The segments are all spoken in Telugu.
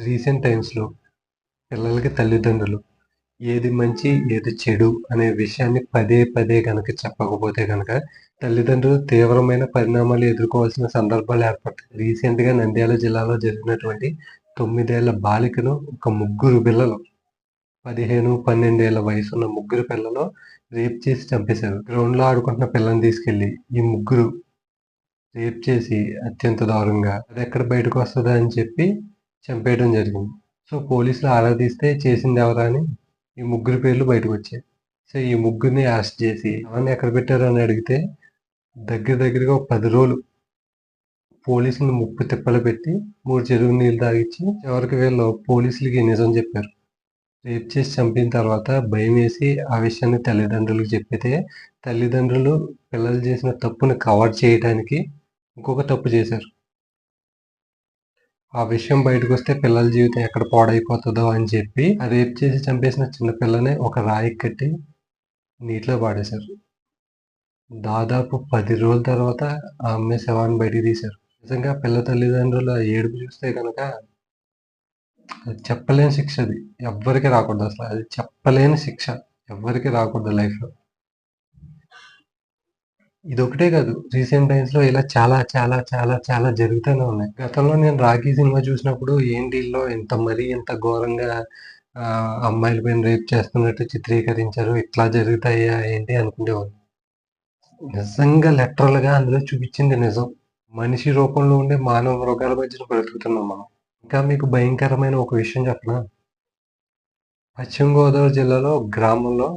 రీసెంట్ టైమ్స్‌లో పిల్లలకి తల్లిదండ్రులు ఏది మంచి, ఏది చెడు అనే విషయాన్ని పదే పదే కనుక చెప్పకపోతే కనుక తల్లిదండ్రులు తీవ్రమైన పరిణామాలు ఎదుర్కోవాల్సిన సందర్భాలు ఏర్పడతాయి. రీసెంట్‌గా నంద్యాల జిల్లాలో జరిగినటువంటి తొమ్మిదేళ్ళ బాలికను ఒక ముగ్గురు పిల్లలు 15, 12 ఏళ్ళ వయసున్న ముగ్గురు పిల్లలు రేప్ చేసి చంపేశారు. గ్రౌండ్‌లో ఆడుకుంటున్న పిల్లల్ని తీసుకెళ్ళి ఈ ముగ్గురు రేప్ చేసి అత్యంత దారుణంగా బయటకు వస్తుందా అని చెప్పి చంపేయడం జరిగింది. సో, పోలీసులు ఆరా తీస్తే చేసిందెవరా అని ఈ ముగ్గురి పేర్లు బయటకు వచ్చాయి సో, ఈ ముగ్గురిని అరెస్ట్ చేసి శవాన్ని ఎక్కడ పెట్టారని అని అడిగితే దగ్గర దగ్గరగా ఒక పది రోజులు పోలీసులను ముప్పు తిప్పలు పెట్టి మూడు చెరువు నీళ్ళు తాగిచ్చి చివరికి వీళ్ళు పోలీసులకి నిజం చెప్పారు. రేప్ చేసి చంపిన తర్వాత భయం వేసి ఆ విషయాన్ని తల్లిదండ్రులకు చెప్పితే తల్లిదండ్రులు పిల్లలు చేసిన తప్పుని కవర్ చేయటానికి ఇంకొక తప్పు చేశారు. ఆ విషయం బయటకొస్తే పిల్లల జీవితం ఎక్కడ పాడైపోతుందో అని చెప్పి రేప్ చేసి చంపేసిన చిన్న పిల్లని ఒక రాయికి కట్టి నీటిలో పాడేశారు దాదాపు పది రోజుల తర్వాత ఆ అమ్మాయి శవాన్ని బయటికి తీశారు. నిజంగా పిల్ల తల్లిదండ్రుల ఏడుపు చూస్తే కనుక అది చెప్పలేని శిక్ష అది. ఎవ్వరికి రాకూడదు అసలు అది చెప్పలేని శిక్ష. ఎవ్వరికి రాకూడదు లైఫ్‌లో. ఇదొకటే కాదు. రీసెంట్ టైమ్స్‌లో ఇలా చాలా చాలా చాలా చాలా జరుగుతూనే ఉన్నాయి. గతంలో నేను 'రాఖీ' సినిమా చూసినప్పుడు ఏంటిలో ఇంత మరీ ఇంత ఘోరంగా అమ్మాయిల పైన రేప్ చేస్తున్నట్టు చిత్రీకరించారు. ఇట్లా జరుగుతాయా ఏంటి అనుకునేవాళ్ళు నిజంగా లిటరల్‌గా అందులో చూపించింది నిజం. మనిషి రూపంలో ఉండే మానవ మృగాల మధ్యన బ్రతుకుతున్నాం మనం. ఇంకా మీకు భయంకరమైన ఒక విషయం చెప్పనా? పశ్చిమ గోదావరి జిల్లాలో గ్రామంలో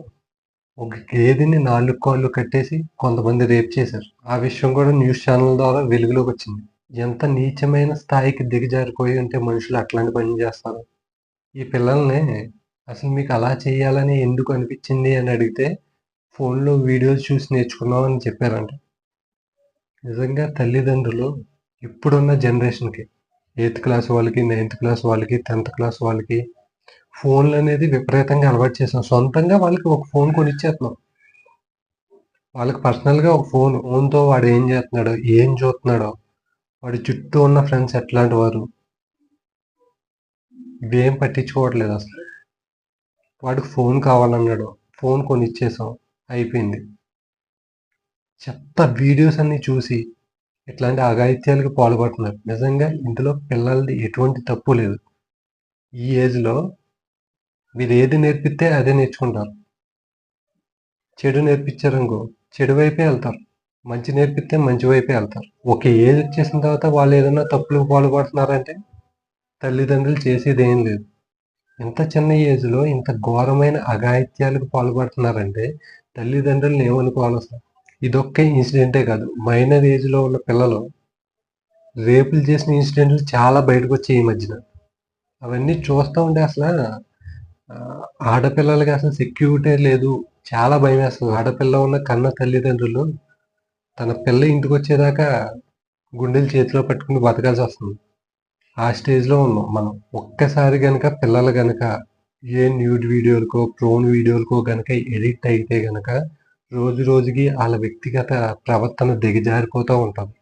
ఒక గేదెని నాలుగు కాళ్ళు కట్టేసి కొంతమంది రేప్ చేశారు. ఆ విషయం కూడా న్యూస్ ఛానల్ ద్వారా వెలుగులోకి వచ్చింది ఎంత నీచమైన స్థాయికి దిగజారిపోయి ఉంటే మనుషులు అట్లాంటి పని చేస్తారు. ఈ పిల్లల్ని అసలు మీకు అలా చేయాలని ఎందుకు అనిపించింది అని అడిగితే ఫోన్‌లో వీడియోస్ చూసి నేర్చుకున్నాం అని చెప్పారంట. నిజంగా తల్లిదండ్రులు ఇప్పుడున్న జనరేషన్‌కి ఎయిత్ క్లాస్ వాళ్ళకి, నైన్త్ క్లాస్ వాళ్ళకి, 10థ్ క్లాస్ వాళ్ళకి ఫోన్లు అనేది విపరీతంగా అలవాటు చేసాం. సొంతంగా వాళ్ళకి ఒక ఫోన్ కొనిచ్చేస్తున్నాం. వాళ్ళకి పర్సనల్‌గా ఒక ఫోన్ ఫోన్‌తో వాడు ఏం చేస్తున్నాడో, ఏం చూస్తున్నాడో, వాడి చుట్టూ ఉన్న ఫ్రెండ్స్ ఎట్లాంటి వారు ఇవేం పట్టించుకోవట్లేదు అసలు. వాడికి ఫోన్ కావాలన్నాడు. ఫోన్ కొనిచ్చేసాం. అయిపోయింది. చెత్త వీడియోస్ అన్నీ చూసి ఇట్లాంటి అఘాయిత్యాలకు పాల్పడుతున్నారు. నిజంగా ఇందులో పిల్లలది ఎటువంటి తప్పు లేదు. ఈ ఏజ్‌లో మీరు ఏది నేర్పిస్తే అదే నేర్చుకుంటారు. చెడు నేర్పించారనుకో చెడు వైపే వెళ్తారు మంచి నేర్పిస్తే మంచి వైపే వెళ్తారు ఒక ఏజ్ వచ్చేసిన తర్వాత వాళ్ళు ఏదైనా తప్పులకు పాల్పడుతున్నారంటే తల్లిదండ్రులు చేసేదేం లేదు. ఇంత చిన్న ఏజ్‌లో ఇంత ఘోరమైన అఘాయిత్యాలకు పాల్పడుతున్నారంటే తల్లిదండ్రులను ఏమనుకోవాలసల? ఇదొక్క ఇన్సిడెంటే కాదు. మైనర్ ఏజ్‌లో ఉన్న పిల్లలు రేపులు చేసిన ఇన్సిడెంట్లు చాలా బయటకొచ్చాయి ఈ మధ్యన. అవన్నీ చూస్తూ ఉంటే అసలు ఆడపిల్లలకి అసలు సెక్యూరిటీ లేదు. చాలా భయమేస్తది. ఆడపిల్ల ఉన్న కన్న తల్లిదండ్రులు తన పిల్ల ఇంటికొచ్చేదాకా గుండెలు చేతిలో పట్టుకుని బతకాల్సి వస్తుంది ఆ స్టేజ్‌లో ఉన్నాం మనం. ఒక్కసారి గనక పిల్లలు గనక ఏ న్యూడ్ వీడియోలకో, ప్రోన్ వీడియోలకో గనక ఎడిట్ అయితే గనక రోజు రోజుకి వాళ్ళ వ్యక్తిగత ప్రవర్తన దిగజారిపోతూ ఉంటుంది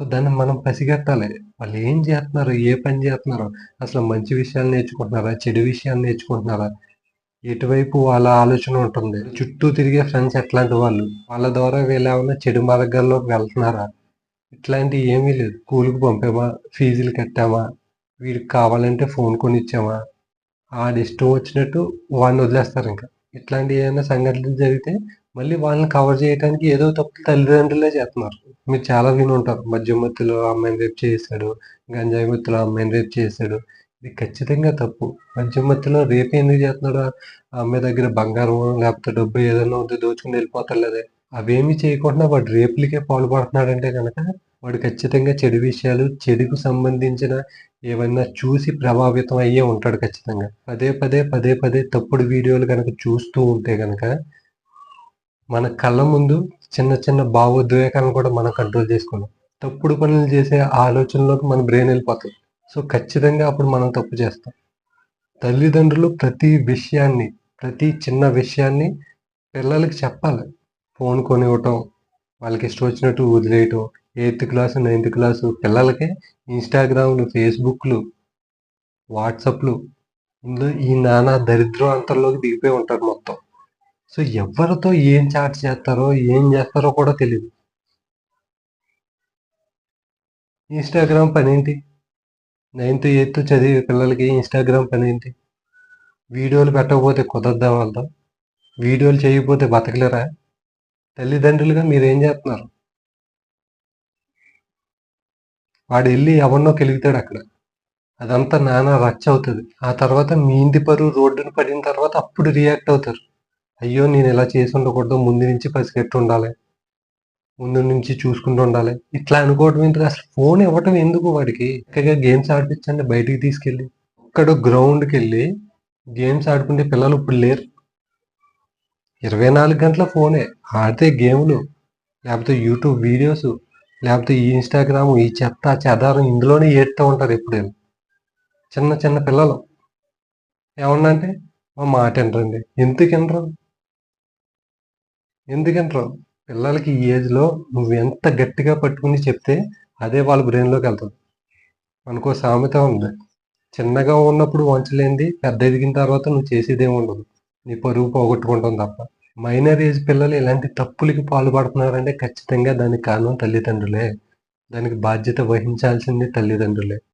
సో, దాన్ని మనం పసిగట్టాలి. వాళ్ళు ఏం చేస్తున్నారు ఏ పని చేస్తున్నారు అసలు మంచి విషయాలు నేర్చుకుంటున్నారా? చెడు విషయాలు నేర్చుకుంటున్నారా? ఎటువైపు వాళ్ళ ఆలోచన ఉంటుంది? చుట్టూ తిరిగే ఫ్రెండ్స్ ఎట్లాంటి వాళ్ళు? వాళ్ళ ద్వారా వీళ్ళేమన్నా చెడు మార్గాల్లోకి వెళ్తున్నారా? ఇట్లాంటివి ఏమీ లేదు. స్కూల్కి పంపామా, ఫీజులు కట్టామా, వీడికి కావాలంటే ఫోన్ కొనిచ్చామా, ఆడిష్టం వచ్చినట్టు వాడిని ఇంకా ఇట్లాంటి ఏమైనా సంఘటనలు జరిగితే మళ్ళీ వాళ్ళని కవర్ చేయటానికి ఏదో తప్పు తల్లిదండ్రులే చేస్తున్నారు మీరు చాలా వినుంటారు. మద్యం మత్తులో అమ్మాయిని రేపు చేసేసాడు. గంజాయి మత్తులో అమ్మాయిని రేపు చేశాడు ఇది ఖచ్చితంగా తప్పు. మద్యం మత్తులో రేపు ఎందుకు చేస్తున్నాడు ఆ అమ్మాయి దగ్గర బంగారం లేకపోతే డబ్బు ఏదైనా ఉంటే వెళ్ళిపోతారు వెళ్ళిపోతాడులేదే. అవేమీ చేయకుండా వాడు రేపులకే పాల్పడుతున్నాడంటే కనుక వాడు ఖచ్చితంగా చెడు విషయాలు, చెడుకు సంబంధించిన ఏవన్నా చూసి ప్రభావితం అయ్యే ఉంటాడు ఖచ్చితంగా. పదే పదే, పదే పదే తప్పుడు వీడియోలు కనుక చూస్తూ ఉంటే కనుక మన కళ్ళ ముందు చిన్న చిన్న భావోద్వేగాలను కూడా మనం కంట్రోల్ చేసుకున్నాం తప్పుడు పనులు చేసే ఆలోచనలోకి మన బ్రెయిన్ వెళ్ళిపోతుంది సో, ఖచ్చితంగా అప్పుడు మనం తప్పు చేస్తాం. తల్లిదండ్రులు ప్రతి విషయాన్ని, ప్రతి చిన్న విషయాన్ని పిల్లలకి చెప్పాలి. ఫోన్ కొనివ్వటం, వాళ్ళకి ఇష్టం వచ్చినట్టు వదిలేయటం. ఎయిత్ క్లాసు, నైన్త్ క్లాసు పిల్లలకే ఇన్‌స్టాగ్రామ్‌లు, ఫేస్‌బుక్‌లు వాట్సాప్లు ఇందులో ఈ నానా దరిద్రం అంతర్లోకి దిగిపోయి ఉంటారు మొత్తం సో ఎవరితో ఏం చాట్ చేస్తారో ఏం చేస్తారో కూడా తెలియదు ఇన్స్టాగ్రామ్ పనేంటి నైన్త్ ఎయిత్ చదివే పిల్లలకి ఇన్స్టాగ్రామ్ పనేంటి వీడియోలు పెట్టకపోతే కుదరదా వాళ్ళతో? వీడియోలు చేయకపోతే బతకలేరా? తల్లిదండ్రులుగా మీరేం చేస్తున్నారు? వాడు వెళ్ళి ఎవరినో కెలుగుతాడు అక్కడ. అదంతా నానా రచ్చ అవుతుంది. ఆ తర్వాత మీ ఇంటి పరువు రోడ్డును పడిన తర్వాత అప్పుడు రియాక్ట్ అవుతారు. అయ్యో నేను ఇలా చేసి ఉండకూడదు. ముందు నుంచి పసిగట్టి ఉండాలి ముందు నుంచి చూసుకుంటూ ఉండాలి. ఇట్లా అనుకోవడం ఎందుకు అసలు ఫోన్ ఇవ్వటం ఎందుకు వాడికి? చక్కగా గేమ్స్ ఆడిపించండి బయటికి తీసుకెళ్ళి. ఇక్కడ గ్రౌండ్కి వెళ్ళి గేమ్స్ ఆడుకుంటే పిల్లలు ఇప్పుడు లేరు. ఇరవై నాలుగు గంటల ఫోనే. ఆడితే గేమ్లు లేకపోతే యూట్యూబ్ వీడియోస్ లేకపోతే ఈ ఇన్స్టాగ్రామ్ ఈ చెత్త చెదారం ఇందులోనే ఏడుతూ ఉంటారు ఎప్పుడైనా. చిన్న చిన్న పిల్లలు. ఏమన్నా అంటే మా మాట వినరండి. ఎందుకు వినరు? ఎందుకంటారు పిల్లలకి ఈ ఏజ్లో నువ్వు ఎంత గట్టిగా పట్టుకుని చెప్తే అదే వాళ్ళ బ్రెయిన్లోకి వెళ్తుంది. మనకో సామెత ఉంది. చిన్నగా ఉన్నప్పుడు వంచలేంది పెద్ద ఎదిగిన తర్వాత నువ్వు చేసేదే ఉండదు. నీ పరువు పోగొట్టుకుంటాం తప్ప. మైనర్ ఏజ్ పిల్లలు ఇలాంటి తప్పులకి పాల్పడుతున్నారంటే ఖచ్చితంగా దానికి కారణం తల్లిదండ్రులే. దానికి బాధ్యత వహించాల్సింది తల్లిదండ్రులే.